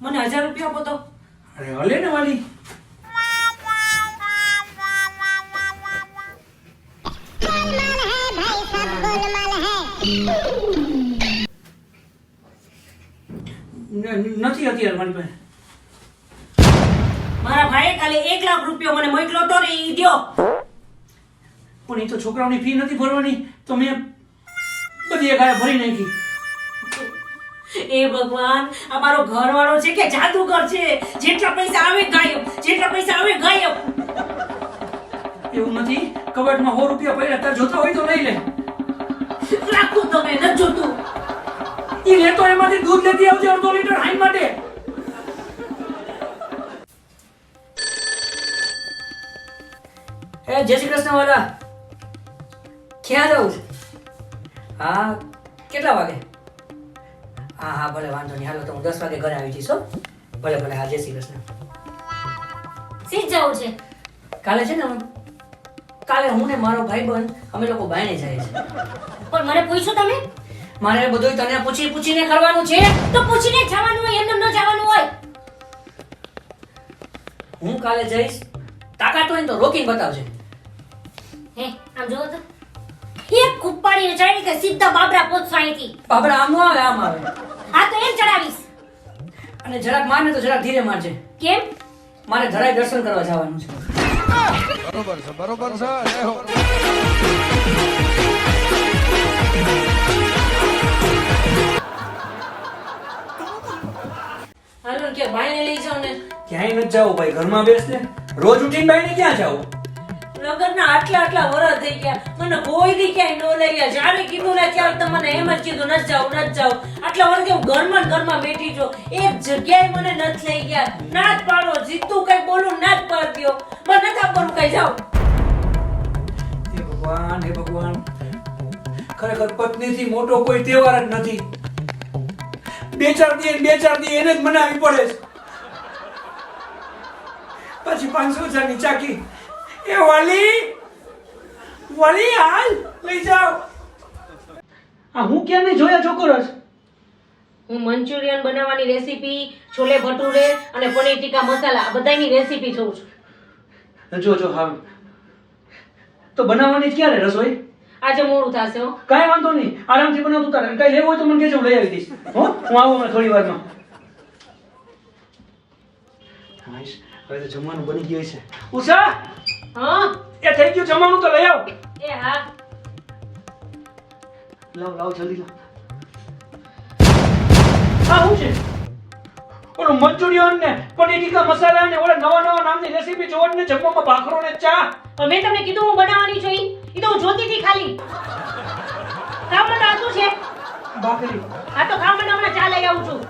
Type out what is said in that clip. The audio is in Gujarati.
મને હજાર રૂપિયા આપો તો. અરે હલે ને વાલી. નથી અત્યારે મારી પાસે. મારા ભાઈએ કાલે એક લાખ રૂપિયો મને મોકલો તો ને ઈ દ્યો. પણ એ તો છોકરાઓની ફી નથી ભરવાની તો મેં બધી એક ભરી નાખી. એ ભગવાન અમારો મારો ઘરવાળો છે કે જાદુગર છે? જેટલા પૈસા આવે ગાયબ જેટલા પૈસા આવે ગાયબ. એવું નથી? કબાટમાં સો રૂપિયા પડ્યા તાર જોતા હોય તો લઈ લે. રાખું તમે ન જોતું. ઈ લેતો એમાંથી દૂધ લેતી આવજે અડધો લીટર હાઈ માટે. એ જય શ્રી કૃષ્ણ વાલા. ક્યાં જવું છે? હા કેટલા વાગે? હા હા ભલે વાંધો નહીં. હાલો તો હું દસ વાગે ઘરે આવી જઈશ હો. ભલે ભલે હા જય શ્રી કૃષ્ણ. શી જવું છે? કાલે છે ને કાલે હું ને મારો ભાઈબંધ અમે લોકો બાયણે જઈએ છીએ પણ મને પૂછ્યું તમે? મારે બધું તને પૂછી પૂછીને કરવાનું છે. તો પૂછીને જવાનું હોય એમને ન જવાનું હોય. હું કાલે જઈશ. તાકાત હોય તો રોકીને બતાવજે. હે આમ જોવો તો. એક કુપ્પાડીને ચડાવી કે સીધા બાબરા પહોંચશો અહીંથી બાબરા આમ આવે આમ આવે આ તો એમ ચડાવીશ. અને જરાક મારને તો જરાક ધીરે મારજે. કેમ? મારે ધરાય દર્શન કરવા જવાનું છે. બરોબર છે બરોબર છે હાલો કે ભાઈને લઈ જાઓ ને? ક્યાંય નથી જાવ ભાઈ ઘરમાં બેસ ને. રોજ ઉઠીને બાઈને ક્યાં જાવું? લગનના આટલા આટલા વરસ થઈ ગયા. મને કોઈ ક્યાંય ન લઈ ગયા. જ્યારે કીધું ને ત્યારે તમે મને એમ જ કીધું, ન જાવ ન જાવ આટલા વર્ષ હું ઘરમાં ઘરમાં બેઠી છું. એક જગ્યાએ મને ન લઈ ગયા. ના જ પાડો, જીતું કઈ બોલું ના જ પાડ્યો મને નથી આપવાનું કઈ જાવ હે ભગવાન હે ભગવાન. ખરેખર પત્નીથી મોટો કોઈ તહેવાર જ નથી. બે ચાર દી, બે ચાર દી એને જ મનાવી પડે પછી પાંચસો હજારની ચાકી એ વાલી વાલી હાલ લઈ જાઓ. આ હું ક્યાં નહીં જોયા છોકરો હું મંચુરિયન બનાવવાની રેસીપી છોલે ભટુરે અને પનીર ટીકા મસાલા આ બધાની રેસીપી જોઉં છું. જો જો હા. તો બનાવવાની જ ક્યારે રસોઈ? આજે મોડું થશે હો. કાંઈ વાંધો નહીં. આરામથી બનાવતું તારે. કાંઈ લેવું હોય તો મને કહેજો હું લઈ આવી દઈશ. હો હું આવું હમણાં થોડી વારમાં. હવે તો જમવાનું બની ગયું છે ઉષા! થઈ ગયું જમવાનું તો લઈ આવ. એ હા. લાવ લાવ જલ્દી લાવ. હા હું છે? ઓલું મંચુરિયન ને પનીર મસાલા ને ઓલા નવા નવા નામની રેસીપી જોવડ ને જમવામાં ભાખરો ને ચા. મેં તમને કીધું હું બનાવવાની છું ઈ. ઈ તો હું જોતી હતી ખાલી કામ મને શું છે? ભાખરી. હા તો કામ મને હમણાં ચા લઈ આવું છું.